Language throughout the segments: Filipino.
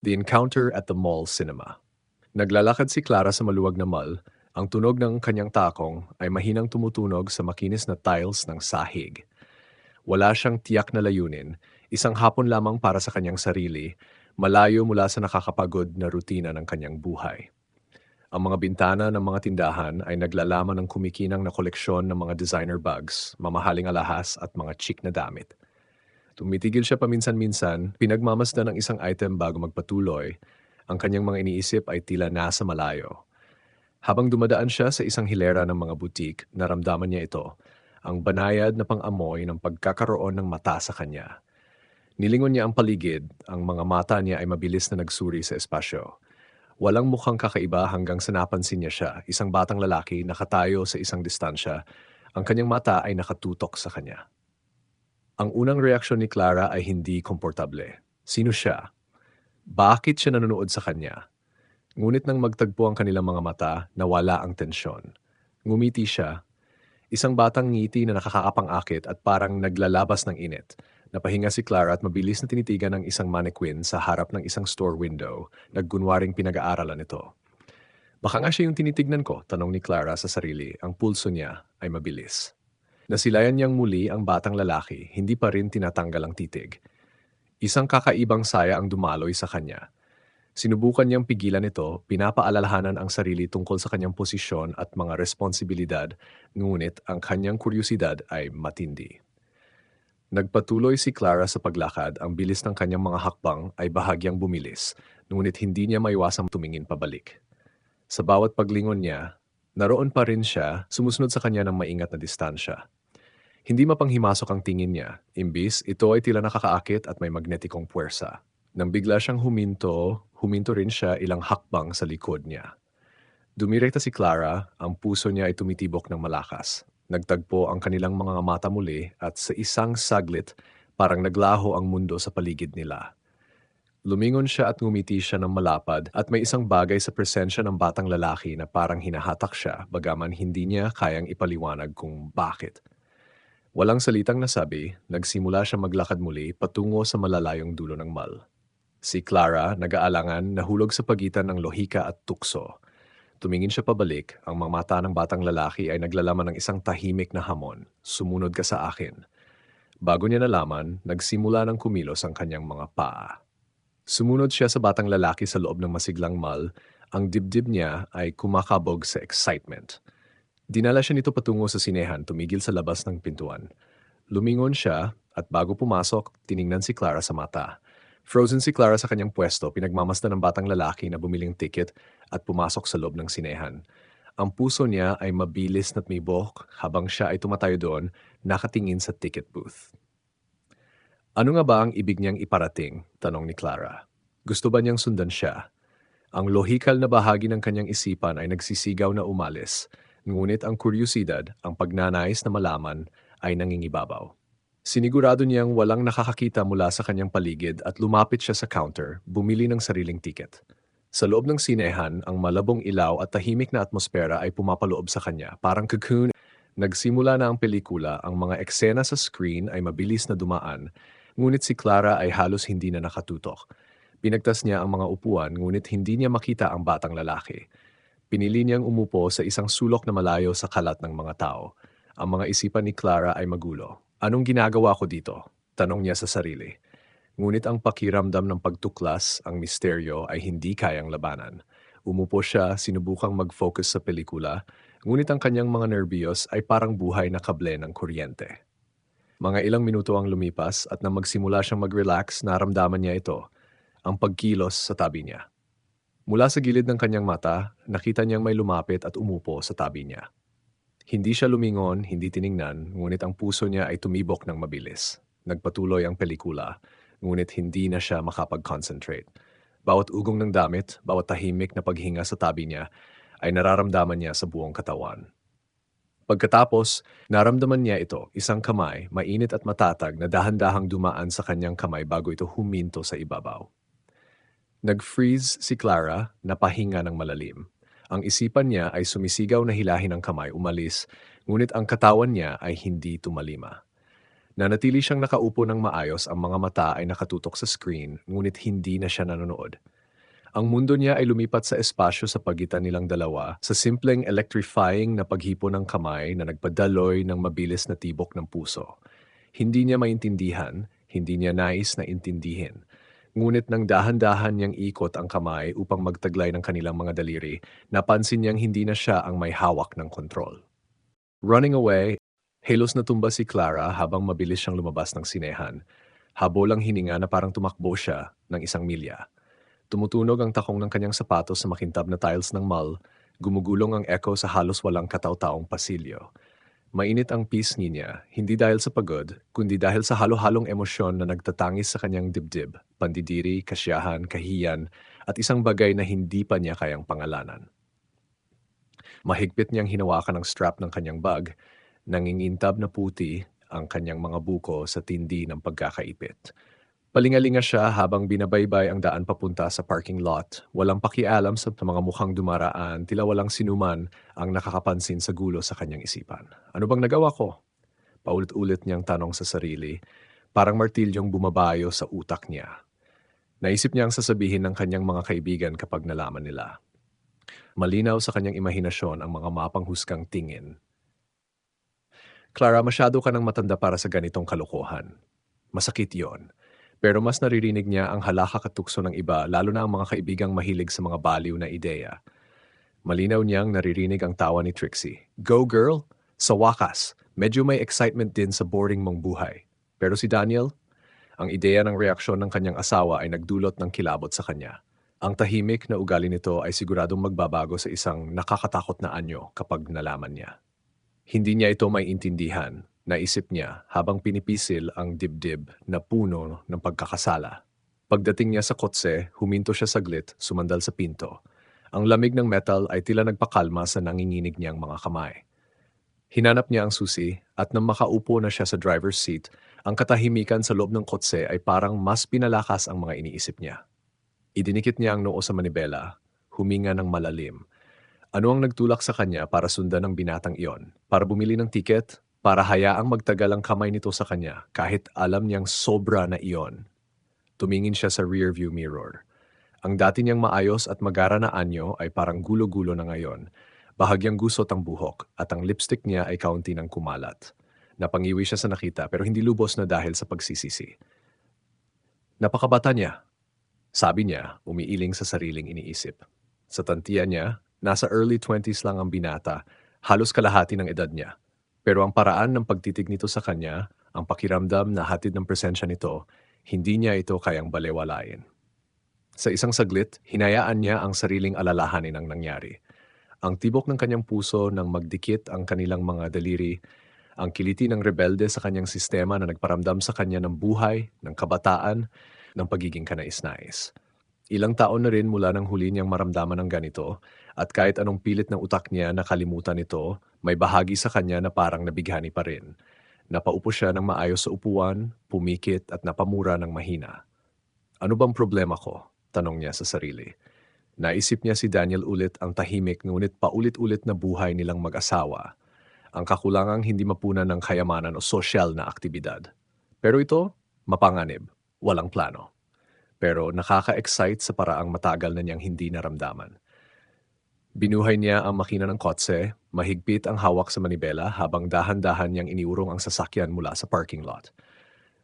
The Encounter at the Mall Cinema. Naglalakad si Clara sa maluwag na mall. Ang tunog ng kanyang takong ay mahinang tumutunog sa makinis na tiles ng sahig. Wala siyang tiyak na layunin, isang hapon lamang para sa kanyang sarili, malayo mula sa nakakapagod na rutina ng kanyang buhay. Ang mga bintana ng mga tindahan ay naglalaman ng kumikinang na koleksyon ng mga designer bags, mamahaling alahas at mga chic na damit. Tumitigil siya paminsan-minsan, pinagmamasdan ng isang item bago magpatuloy. Ang kanyang mga iniisip ay tila nasa malayo. Habang dumadaan siya sa isang hilera ng mga butik, naramdaman niya ito, ang banayad na pang-amoy ng pagkakaroon ng mata sa kanya. Nilingon niya ang paligid, ang mga mata niya ay mabilis na nagsuri sa espasyo. Walang mukhang kakaiba hanggang sa napansin niya siya, isang batang lalaki nakatayo sa isang distansya. Ang kanyang mata ay nakatutok sa kanya. Ang unang reaksyon ni Clara ay hindi komportable. Sino siya? Bakit siya nanonood sa kanya? Ngunit nang magtagpo ang kanilang mga mata, nawala ang tensyon. Ngumiti siya. Isang batang ngiti na nakakapang-akit at parang naglalabas ng init. Napahinga si Clara at mabilis na tinitigan ng isang mannequin sa harap ng isang store window. Naggunwaring pinag-aaralan ito. Baka nga siya yung tinitignan ko, tanong ni Clara sa sarili. Ang pulso niya ay mabilis. Nasilayan niyang muli ang batang lalaki, hindi pa rin tinatanggal ang titig. Isang kakaibang saya ang dumaloy sa kanya. Sinubukan niyang pigilan ito, pinapaalalahanan ang sarili tungkol sa kanyang posisyon at mga responsibilidad, ngunit ang kanyang kuryosidad ay matindi. Nagpatuloy si Clara sa paglakad, ang bilis ng kanyang mga hakbang ay bahagyang bumilis, ngunit hindi niya maiwasang tumingin pabalik. Sa bawat paglingon niya, naroon pa rin siya, sumusunod sa kanya ng maingat na distansya. Hindi mapanghimasok ang tingin niya, imbis ito ay tila nakakaakit at may magnetikong puwersa. Nang bigla siyang huminto, huminto rin siya ilang hakbang sa likod niya. Dumirekta si Clara, ang puso niya ay tumitibok ng malakas. Nagtagpo ang kanilang mga mata muli at sa isang saglit, parang naglaho ang mundo sa paligid nila. Lumingon siya at ngumiti siya ng malapad at may isang bagay sa presensya ng batang lalaki na parang hinahatak siya bagaman hindi niya kayang ipaliwanag kung bakit. Walang salitang nasabi, nagsimula siya maglakad muli patungo sa malalayong dulo ng mall. Si Clara, nag-aalangan, nahulog sa pagitan ng lohika at tukso. Tumingin siya pabalik, ang mga mata ng batang lalaki ay naglalaman ng isang tahimik na hamon, sumunod ka sa akin. Bago niya nalaman, nagsimula ng kumilos ang kanyang mga paa. Sumunod siya sa batang lalaki sa loob ng masiglang mall, ang dibdib niya ay kumakabog sa excitement. Dinala siya nito patungo sa sinehan, tumigil sa labas ng pintuan. Lumingon siya at bago pumasok, tiningnan si Clara sa mata. Frozen si Clara sa kanyang pwesto, pinagmamasdan ng batang lalaki na bumiling ticket at pumasok sa loob ng sinehan. Ang puso niya ay mabilis na't may buhok habang siya ay tumatayo doon, nakatingin sa ticket booth. Ano nga ba ang ibig niyang iparating? Tanong ni Clara. Gusto ba niyang sundan siya? Ang lohikal na bahagi ng kanyang isipan ay nagsisigaw na umalis. Ngunit ang kuryosidad, ang pagnanais na malaman, ay nangingibabaw. Sinigurado niyang walang nakakakita mula sa kanyang paligid at lumapit siya sa counter, bumili ng sariling ticket. Sa loob ng sinehan, ang malabong ilaw at tahimik na atmosfera ay pumapaloob sa kanya, parang cocoon. Nagsimula na ang pelikula, ang mga eksena sa screen ay mabilis na dumaan, ngunit si Clara ay halos hindi na nakatutok. Pinagtas niya ang mga upuan, ngunit hindi niya makita ang batang lalaki. Pinili niyang umupo sa isang sulok na malayo sa kalat ng mga tao. Ang mga isipan ni Clara ay magulo. Anong ginagawa ko dito? Tanong niya sa sarili. Ngunit ang pakiramdam ng pagtuklas, ang misteryo ay hindi kayang labanan. Umupo siya, sinubukang mag-focus sa pelikula, ngunit ang kanyang mga nerbiyos ay parang buhay na kable ng kuryente. Mga ilang minuto ang lumipas at nang magsimula siyang mag-relax, naramdaman niya ito, ang pagkilos sa tabi niya. Mula sa gilid ng kanyang mata, nakita niyang may lumapit at umupo sa tabi niya. Hindi siya lumingon, hindi tiningnan, ngunit ang puso niya ay tumibok ng mabilis. Nagpatuloy ang pelikula, ngunit hindi na siya makapag-concentrate. Bawat ugong ng damit, bawat tahimik na paghinga sa tabi niya, ay nararamdaman niya sa buong katawan. Pagkatapos, naramdaman niya ito, isang kamay, mainit at matatag na dahan-dahang dumaan sa kanyang kamay bago ito huminto sa ibabaw. Nag-freeze si Clara, napahinga ng malalim. Ang isipan niya ay sumisigaw na hilahin ang kamay umalis, ngunit ang katawan niya ay hindi tumalima. Nanatili siyang nakaupo ng maayos ang mga mata ay nakatutok sa screen ngunit hindi na siya nanonood. Ang mundo niya ay lumipat sa espasyo sa pagitan nilang dalawa sa simpleng electrifying na paghipo ng kamay na nagpadaloy ng mabilis na tibok ng puso. Hindi niya maintindihan, hindi niya nais na intindihin. Ngunit nang dahan-dahan niyang ikot ang kamay upang magtaglay ng kanilang mga daliri, napansin niyang hindi na siya ang may hawak ng kontrol. Running away, halos natumba si Clara habang mabilis siyang lumabas ng sinehan. Habolang hininga na parang tumakbo siya ng isang milya. Tumutunog ang takong ng kanyang sapatos sa makintab na tiles ng mall, gumugulong ang echo sa halos walang kataw-taong pasilyo. Mainit ang pisngi niya, hindi dahil sa pagod, kundi dahil sa halo-halong emosyon na nagtatangis sa kanyang dibdib, pandidiri, kasyahan, kahiyan, at isang bagay na hindi pa niya kayang pangalanan. Mahigpit niyang hinawakan ang strap ng kanyang bag, nangingintab na puti ang kanyang mga buko sa tindi ng pagkakaipit. Palingalinga siya habang binabaybay ang daan papunta sa parking lot. Walang pakialam sa mga mukhang dumaraan, tila walang sinuman ang nakakapansin sa gulo sa kanyang isipan. Ano bang nagawa ko? Paulit-ulit niyang tanong sa sarili, parang martilyong bumabayo sa utak niya. Naisip niyang sasabihin ng kanyang mga kaibigan kapag nalaman nila. Malinaw sa kanyang imahinasyon ang mga mapanghusgang tingin. Clara, masyado ka ng matanda para sa ganitong kalokohan. Masakit yon pero mas naririnig niya ang halaka-katukso ng iba lalo na ang mga kaibigang mahilig sa mga baliw na ideya. Malinaw niyang naririnig ang tawa ni Trixie. Go girl! Sa wakas, medyo may excitement din sa boring mong buhay. Pero si Daniel, ang ideya ng reaksyon ng kanyang asawa ay nagdulot ng kilabot sa kanya. Ang tahimik na ugali nito ay siguradong magbabago sa isang nakakatakot na anyo kapag nalaman niya. Hindi niya ito may intindihan Naisip niya habang pinipisil ang dibdib na puno ng pagkakasala. Pagdating niya sa kotse, huminto siya saglit, sumandal sa pinto. Ang lamig ng metal ay tila nagpakalma sa nanginginig niyang mga kamay. Hinanap niya ang susi at nang makaupo na siya sa driver's seat, ang katahimikan sa loob ng kotse ay parang mas pinalakas ang mga iniisip niya. Idinikit niya ang noo sa manibela, huminga ng malalim. Ano ang nagtulak sa kanya para sundan ng binatang iyon? Para bumili ng tiket? Para hayaang magtagal ang kamay nito sa kanya kahit alam niyang sobra na iyon. Tumingin siya sa rearview mirror. Ang dati niyang maayos at magara na anyo ay parang gulo-gulo na ngayon. Bahagyang gusot ang buhok at ang lipstick niya ay kaunti ng kumalat. Napangiwi siya sa nakita pero hindi lubos na dahil sa pagsisisi. Napakabata niya. Sabi niya, umiiling sa sariling iniisip. Sa tantiya niya, nasa early 20s lang ang binata, halos kalahati ng edad niya. Pero ang paraan ng pagtitig nito sa kanya, ang pakiramdam na hatid ng presensya nito, hindi niya ito kayang balewalain. Sa isang saglit, hinayaan niya ang sariling alalahanin ang nangyari. Ang tibok ng kanyang puso nang magdikit ang kanilang mga daliri, ang kiliti ng rebelde sa kanyang sistema na nagparamdam sa kanya ng buhay, ng kabataan, ng pagiging kanais-nais. Ilang taon na rin mula nang huli niyang maramdaman ng ganito at kahit anong pilit ng utak niya nakalimutan ito, may bahagi sa kanya na parang nabighani pa rin. Napaupo siya ng maayos sa upuan, pumikit at napamura ng mahina. Ano bang problema ko? Tanong niya sa sarili. Naisip niya si Daniel ulit ang tahimik ngunit paulit-ulit na buhay nilang mag-asawa. Ang kakulangang hindi mapunan ng kayamanan o sosyal na aktibidad. Pero ito, mapanganib, walang plano pero nakaka-excite sa paraang matagal na niyang hindi naramdaman. Binuhay niya ang makina ng kotse, mahigpit ang hawak sa manibela habang dahan-dahan niyang iniurong ang sasakyan mula sa parking lot.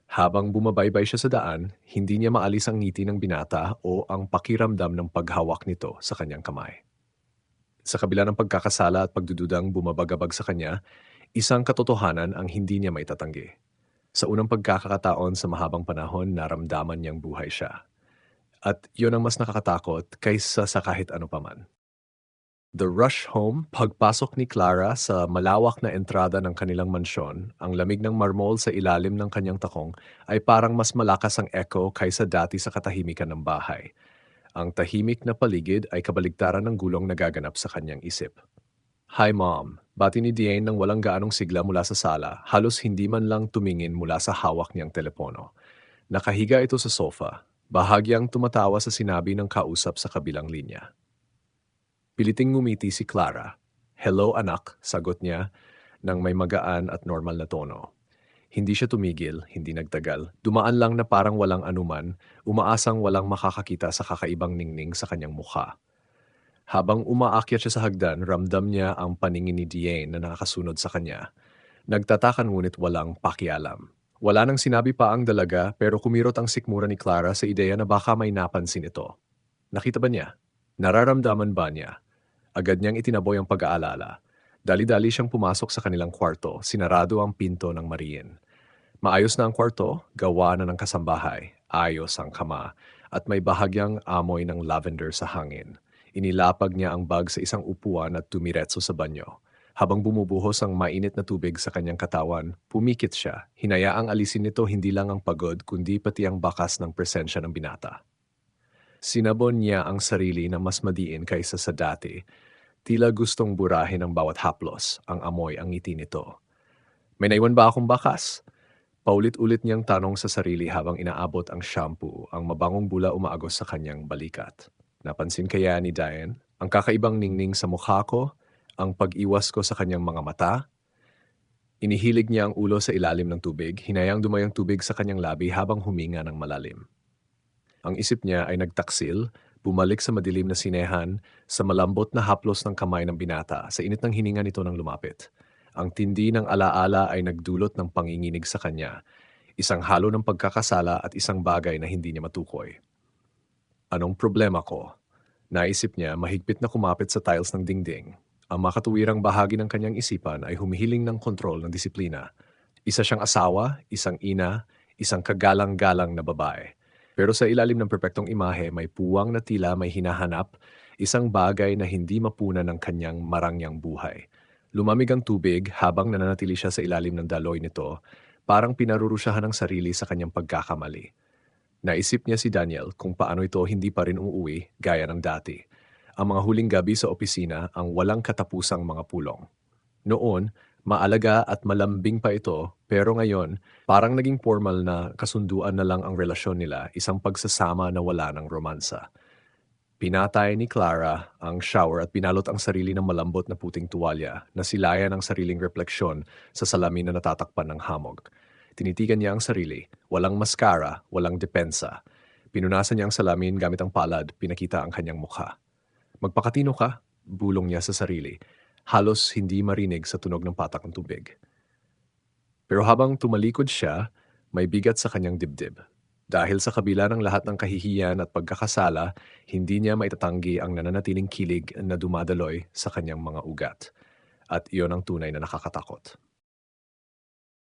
Habang bumabaybay siya sa daan, hindi niya maalis ang ngiti ng binata o ang pakiramdam ng paghawak nito sa kanyang kamay. Sa kabila ng pagkakasala at pagdududang bumabagabag sa kanya, isang katotohanan ang hindi niya maitatanggi. Sa unang pagkakataon sa mahabang panahon, naramdaman niyang buhay siya. At yun ang mas nakakatakot kaysa sa kahit ano paman. The rush home, pagpasok ni Clara sa malawak na entrada ng kanilang mansyon, ang lamig ng marmol sa ilalim ng kanyang takong ay parang mas malakas ang echo kaysa dati sa katahimikan ng bahay. Ang tahimik na paligid ay kabaligtaran ng gulong nagaganap sa kanyang isip. Hi mom, bati ni Diane nang walang gaanong sigla mula sa sala, halos hindi man lang tumingin mula sa hawak niyang telepono. Nakahiga ito sa sofa, bahagyang tumatawa sa sinabi ng kausap sa kabilang linya. Piliting ngumiti si Clara. Hello anak, sagot niya, nang may magaan at normal na tono. Hindi siya tumigil, hindi nagtagal. Dumaan lang na parang walang anuman, umaasang walang makakakita sa kakaibang ningning sa kanyang mukha. Habang umaakyat siya sa hagdan, ramdam niya ang paningin ni Diane na nakakasunod sa kanya. Nagtatakan ngunit walang pakialam. Wala nang sinabi pa ang dalaga pero kumirot ang sikmura ni Clara sa ideya na baka may napansin ito. Nakita ba niya? Nararamdaman ba niya? Agad niyang itinaboy ang pag-aalala. Dali-dali siyang pumasok sa kanilang kwarto, sinarado ang pinto ng mariin. Maayos na ang kwarto, gawa na ng kasambahay, ayos ang kama, at may bahagyang amoy ng lavender sa hangin. Inilapag niya ang bag sa isang upuan at tumiretso sa banyo. Habang bumubuhos ang mainit na tubig sa kanyang katawan, pumikit siya. Hinayaang alisin nito hindi lang ang pagod kundi pati ang bakas ng presensya ng binata. Sinabon niya ang sarili na mas madiin kaysa sa dati. Tila gustong burahin ang bawat haplos, ang amoy ang ngiti nito. May naiwan ba akong bakas? Paulit-ulit niyang tanong sa sarili habang inaabot ang shampoo, ang mabangong bula umaagos sa kanyang balikat. Napansin kaya ni Diane ang kakaibang ningning sa mukha ko, ang pag-iwas ko sa kanyang mga mata. Inihilig niya ang ulo sa ilalim ng tubig, hinayang dumayang tubig sa kanyang labi habang huminga ng malalim. Ang isip niya ay nagtaksil, bumalik sa madilim na sinehan, sa malambot na haplos ng kamay ng binata, sa init ng hininga nito nang lumapit. Ang tindi ng alaala ay nagdulot ng panginginig sa kanya, isang halo ng pagkakasala at isang bagay na hindi niya matukoy. Anong problema ko? Naisip niya mahigpit na kumapit sa tiles ng dingding. Ang makatuwirang bahagi ng kanyang isipan ay humihiling ng kontrol ng disiplina. Isa siyang asawa, isang ina, isang kagalang-galang na babae. Pero sa ilalim ng perpektong imahe may puwang na tila may hinahanap, isang bagay na hindi mapunan ng kanyang marangyang buhay. Lumamig ang tubig habang nananatili siya sa ilalim ng daloy nito, parang pinarurusyahan ng sarili sa kanyang pagkakamali. Naisip niya si Daniel kung paano ito hindi pa rin umuwi gaya ng dati ang mga huling gabi sa opisina ang walang katapusang mga pulong. Noon, maalaga at malambing pa ito, pero ngayon, parang naging formal na kasunduan na lang ang relasyon nila, isang pagsasama na wala ng romansa. Pinatay ni Clara ang shower at pinalot ang sarili ng malambot na puting tuwalya na silayan ang sariling refleksyon sa salamin na natatakpan ng hamog. Tinitigan niya ang sarili, walang mascara, walang depensa. Pinunasan niya ang salamin gamit ang palad, pinakita ang kanyang mukha. Magpakatino ka, bulong niya sa sarili. Halos hindi marinig sa tunog ng patak ng tubig. Pero habang tumalikod siya, may bigat sa kanyang dibdib. Dahil sa kabila ng lahat ng kahihiyan at pagkakasala, hindi niya maitatanggi ang nananatiling kilig na dumadaloy sa kanyang mga ugat. At iyon ang tunay na nakakatakot.